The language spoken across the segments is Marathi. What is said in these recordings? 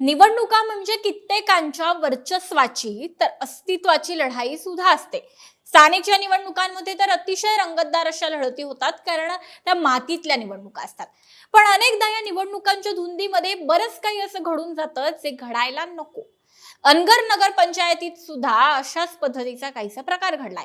निवडणुका म्हणजे कित्येकांच्या वर्चस्वाची तर अस्तित्वाची लढाई सुद्धा असते. स्थानिकच्या निवडणुकांमध्ये तर अतिशय रंगतदार अशा लढती होतात कारण त्या मातीतल्या निवडणुका असतात. पण अनेकदा या निवडणुकांच्या धुंदीमध्ये बरंच काही असं घडून जातं जे घडायला नको. अनगर नगर पंचायतीत सुद्धा अशाच पद्धतीचा काहीसा प्रकार घडलाय.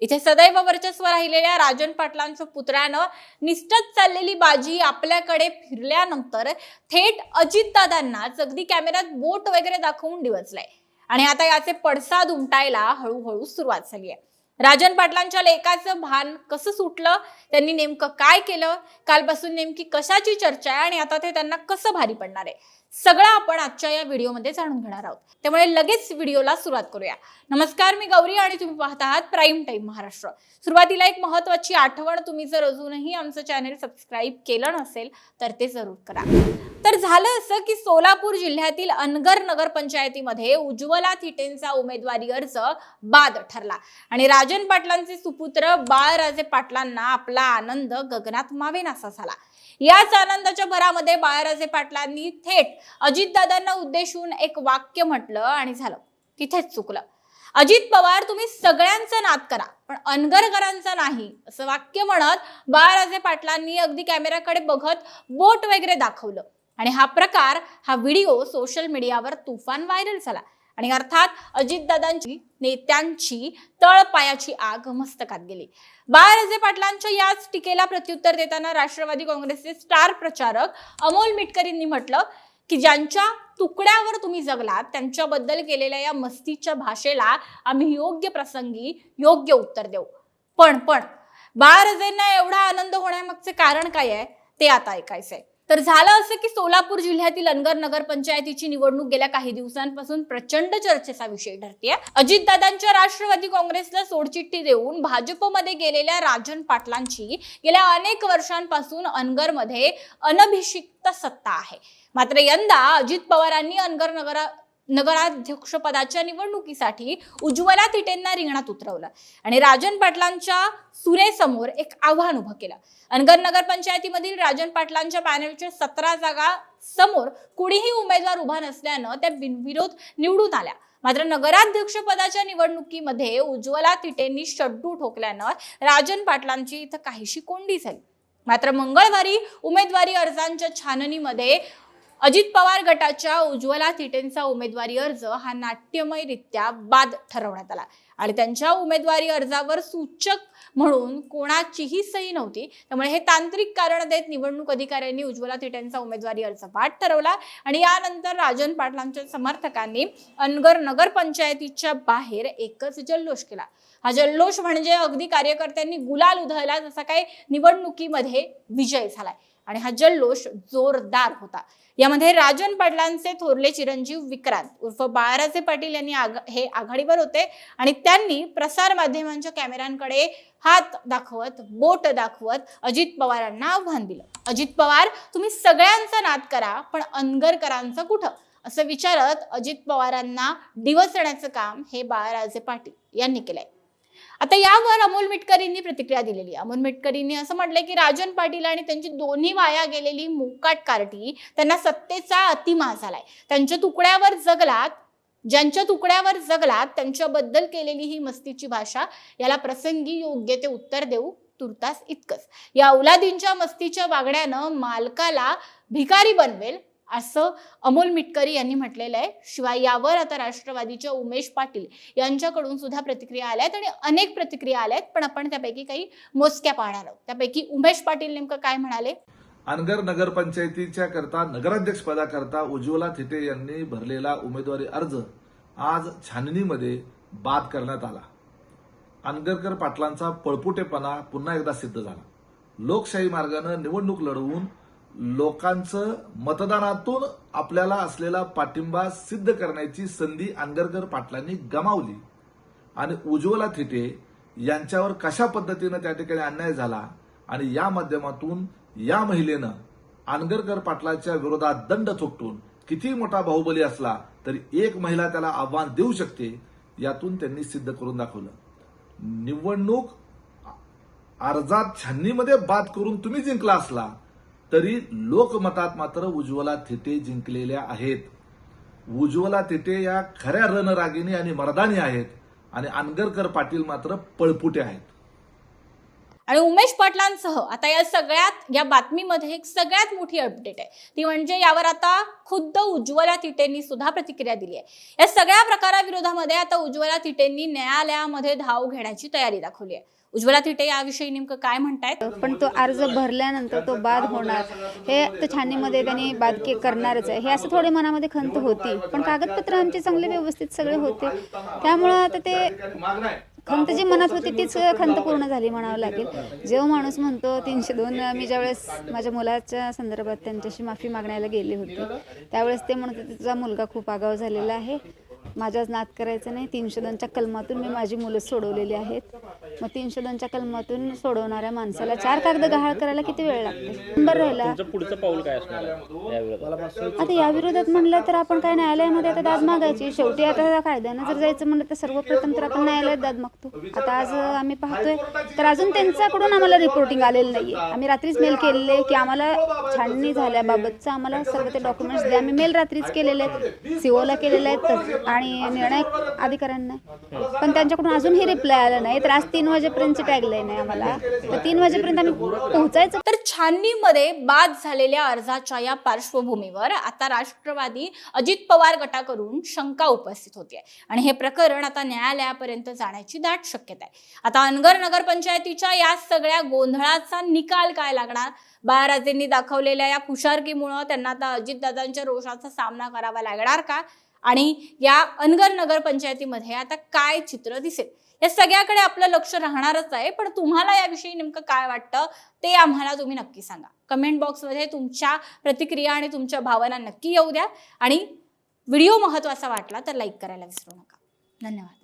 इथे सदैव वर्चस्व राहिलेल्या राजन पाटलांच्या पुतळ्यानं निष्ठत चाललेली बाजी आपल्याकडे फिरल्यानंतर थेट अजितदादांनाच अगदी कॅमेऱ्यात बोट वगैरे दाखवून डिवचलाय. आणि आता याचे पडसाद उमटायला हळूहळू सुरुवात झाली आहे. राजन पाटलांच्या लेखाचं भान कसं सुटलं? त्यांनी नेमकं काय केलं? कालपासून नेमकी कशाची चर्चा आहे आणि आता ते त्यांना कसं भारी पडणार आहे? सगळं आपण आजच्या या व्हिडिओमध्ये जाणून घेणार आहोत. त्यामुळे लगेच व्हिडिओला सुरुवात करूया. नमस्कार मी गौरी आणि तुम्ही पाहत आहात प्राईम टाईम महाराष्ट्र. सुरुवातीला एक महत्वाची आठवण तुम्ही जर अजूनही आमचं चॅनेल सबस्क्राईब केलं नसेल तर ते जरूर करा. तर झालं असं की सोलापूर जिल्ह्यातील अनगर नगर पंचायतीमध्ये उज्ज्वला थिटेंचा उमेदवारी अर्ज बाद ठरला. आणि राज राजन पाटलांचे सुपुत्र बाळराजे पाटलांना आपला आनंद गगनात मावेनासा झाला. याच आनंदाच्या भरामध्ये बाळराजे पाटलांनी थेट अजितदादांना उद्देशून एक वाक्य म्हटलं आणि झालं. तिथेच चुकलं. अजित पवार तुम्ही सगळ्यांचा नाद करा पण अनगरकरांचा नाही असं वाक्य म्हणत बाळराजे पाटलांनी अगदी कॅमेऱ्याकडे बघत बोट वगैरे दाखवलं. आणि हा प्रकार हा व्हिडिओ सोशल मीडियावर तुफान व्हायरल झाला. आणि अर्थात अजितदादांची नेत्यांची तळपायाची आग मस्तकात गेली. बाळराजे पाटलांच्या याच टीकेला प्रत्युत्तर देताना राष्ट्रवादी काँग्रेसचे स्टार प्रचारक अमोल मिटकरींनी म्हटलं की ज्यांच्या तुकड्यावर तुम्ही जगलात त्यांच्याबद्दल केलेल्या या मस्तीच्या भाषेला आम्ही योग्य प्रसंगी योग्य उत्तर देऊ. पण पण बाळराजेंना एवढा आनंद होण्यामागचे कारण काय आहे ते आता ऐकायचंय. तर झालं असं की सोलापूर जिल्ह्यातील अनगर नगर पंचायतीची निवडणूक गेल्या काही दिवसांपासून प्रचंड चर्चेचा विषय ठरते अजितदादांच्या राष्ट्रवादी काँग्रेसला सोडचिठ्ठी देऊन भाजपमध्ये गेलेल्या राजन पाटलांची गेल्या अनेक वर्षांपासून अनगरमध्ये अनभिषिक्त सत्ता आहे. मात्र यंदा अजित पवारांनी अनगर नगरा नगराध्यक्षपदाच्या निवडणुकीसाठी उज्ज्वला तिटेंना रिंगणात उतरवलं. आणि राजन पाटलांच्या सुनेसमोर एक आव्हान उभं केलं. अनगर नगर पंचायतीमधील राजन पाटलांच्या पॅनलच्या सतरा जागा समोर कुणीही उमेदवार उभा नसल्यानं त्या बिनविरोध निवडून आल्या. मात्र नगराध्यक्ष पदाच्या निवडणुकीमध्ये उज्ज्वला तिटेंनी शड्डू ठोकल्यानं राजन पाटलांची इथं काहीशी कोंडी झाली. मात्र मंगळवारी उमेदवारी अर्जांच्या छाननीमध्ये अजित पवार गटाच्या उज्ज्वला थिटेंचा उमेदवारी अर्ज हा नाट्यमयरित्या बाद ठरवण्यात आला. आणि त्यांच्या उमेदवारी अर्जावर सूचक म्हणून कोणाचीही सही नव्हती. त्यामुळे हे तांत्रिक कारण देत निवडणूक अधिकाऱ्यांनी उज्ज्वला थिटेंचा उमेदवारी अर्ज बाद ठरवला. आणि यानंतर राजन पाटलांच्या समर्थकांनी अनगर नगर पंचायतीच्या बाहेर एकच जल्लोष केला. हा जल्लोष म्हणजे अगदी कार्यकर्त्यांनी गुलाल उधळला जसा काही निवडणुकीमध्ये विजय झालाय. आणि हा जल्लोष जोरदार होता. यामध्ये राजन पाटलांचे थोरले चिरंजीव विक्रांत उर्फ बाळाराजे पाटील यांनी आग हे आघाडीवर होते आणि त्यांनी प्रसार माध्यमांच्या कॅमेऱ्यांकडे हात दाखवत बोट दाखवत अजित पवारांना आव्हान दिलं. अजित पवार तुम्ही सगळ्यांचा नाद करा पण अनगरकरांचं कुठं? असं विचारत अजित पवारांना दिवसण्याचं काम हे बाळाराजे पाटील यांनी केलंय. आता यावर अमोल मिटकरींनी प्रतिक्रिया दिलेली अमोल मिटकरींनी असं म्हटलंय की राजन पाटील आणि त्यांची दोन्ही वाया गेलेली मुकाट कार्टी त्यांना सत्तेचा अतिमा झालाय. त्यांच्या तुकड्यावर जगलात ज्यांच्या तुकड्यावर जगलात त्यांच्याबद्दल केलेली ही मस्तीची भाषा याला प्रसंगी योग्य ते उत्तर देऊ तुर्तास इतकंच. या औलादींच्या मस्तीच्या वागण्यानं मालकाला भिकारी बनवेल असं अमोल मिटकरी यांनी म्हटलेलं आहे. शिवाय यावर आता राष्ट्रवादीच्या उमेश पाटील यांच्याकडून सुद्धा प्रतिक्रिया आल्या आहेत आणि अनेक प्रतिक्रिया आल्या आहेत. पण आपण त्यापैकी काही मोजक्या पाहणार आहोत. त्यापैकी उमेश पाटील नेमकं काय म्हणाले? अनगर नगरपंचायतीच्या करता नगराध्यक्ष पदाकरता उज्ज्वला थिटे यांनी भरलेला उमेदवारी अर्ज आज छाननीमध्ये बाद करण्यात आला. अनगरकर पाटलांचा पळपुटेपणा पुन्हा एकदा सिद्ध झाला. लोकशाही मार्गानं निवडणूक लढवून लोकांचं मतदानातून आपल्याला असलेला पाठिंबा सिद्ध करण्याची संधी अंगरकर पाटलांनी गमावली. आणि उज्ज्वला थिटे यांच्यावर कशा पद्धतीनं त्या ठिकाणी अन्याय झाला आणि या माध्यमातून या महिलेनं अनगरकर पाटलाच्या विरोधात दंड थोपटून किती मोठा बाहुबली असला तरी एक महिला त्याला आव्हान देऊ शकते यातून त्यांनी सिद्ध करून दाखवलं. निवडणूक अर्जात छाननीमध्ये बाद करून तुम्ही जिंकला असला तरी लोकमतात मात्र उज्ज्वला थिटे जिंकलेल्या आहेत. उज्ज्वला थेटे या खऱ्या रणरागिणी आणि मर्दानी आहेत आणि अनगरकर पाटील मात्र पळपुटे आहेत. आणि उमेश पाटलांसह आता या सगळ्यात या बातमीमध्ये एक सगळ्यात मोठी अपडेट आहे. ती म्हणजे यावर आता खुद्द उज्ज्वला तिटेंनी सुद्धा प्रतिक्रिया दिली आहे. या सगळ्या प्रकाराविरोधामध्ये आता उज्ज्वला तिटेंनी न्यायालयामध्ये धाव घेण्याची तयारी दाखवली आहे. उज्ज्वला तिटे याविषयी नेमकं काय म्हणतायत? पण तो अर्ज भरल्यानंतर तो बाद होणार. हे तर छाननीमध्ये त्यांनी बाद के करणारच आहे. हे असं थोडे मनामध्ये खंत होती. पण कागदपत्र आमचे चांगले व्यवस्थित सगळे होते. त्यामुळं आता ते खंत जी मनात होती तीच खंत पूर्ण झाली म्हणावं लागेल. जेव्हा माणूस म्हणतो तीनशे दोन मी ज्यावेळेस माझ्या मुलाच्या संदर्भात त्यांच्याशी माफी मागण्याला गेले होते त्यावेळेस ते म्हणत होते तुझा मुलगा खूप आगाव झालेला आहे. माझ्याच नाद करायचं नाही. तीनशे दोनच्या कलमातून मी माझी मुलं सोडवलेली आहेत. मग तीनशे दोनच्या कलमातून सोडवणाऱ्या माणसाला चार कागद गहाळ करायला किती वेळ लागते? नंबर राहिला. तुमचं पुढचं पाऊल काय असणार आहे या विरोधात आता या विरोधात म्हणलं तर आपण काय न्यायालयामध्ये आता दाद मागायची. शेवटी आता त्या कायद्यानं जर जायचं म्हणलं तर सर्वप्रथम तर आपण न्यायालयात दाद मागतो. आता आज आम्ही पाहतोय तर अजून त्यांच्याकडून आम्हाला रिपोर्टिंग आलेलं नाहीये. आम्ही रात्रीच मेल केलेले की आम्हाला छाननी झाल्याबाबतचं आम्हाला सर्व ते डॉक्युमेंट्स द्या. आम्ही मेल रात्रीच केलेले आहेत. सीओला केलेले आहेत. आणि निर्णय अधिकाऱ्यांना. पण त्यांच्याकडून अजूनही रिप्लाय आला नाही. तर आज तीन वाजेपर्यंतची टॅगलाईन आहे आम्हाला. तर तीन वाजेपर्यंत आम्ही पोहोचायचं. तर छाननीमध्ये बाद झालेल्या अर्जाच्या या पार्श्वभूमीवर आता राष्ट्रवादी अजित पवार गटाकडून शंका उपस्थित होती आणि हे प्रकरण आता न्यायालयापर्यंत जाण्याची दाट शक्यता आहे आता अनगर नगरपंचायतीच्या या सगळ्या गोंधळाचा निकाल काय लागणार? बाळाराजेंनी दाखवलेल्या या खुशारकीमुळं त्यांना आता अजितदादांच्या रोषाचा सामना करावा लागणार का? आणि या अनगर नगरपंचायतीमध्ये आता काय चित्र दिसेल? या सगळ्याकडे आपलं लक्ष राहणारच आहे. पण तुम्हाला याविषयी नेमकं काय वाटतं ते आम्हाला तुम्ही नक्की सांगा. कमेंट बॉक्समध्ये तुमच्या प्रतिक्रिया आणि तुमच्या भावना नक्की येऊ द्या. आणि व्हिडिओ महत्त्वाचा वाटला तर लाईक करायला विसरू नका. धन्यवाद.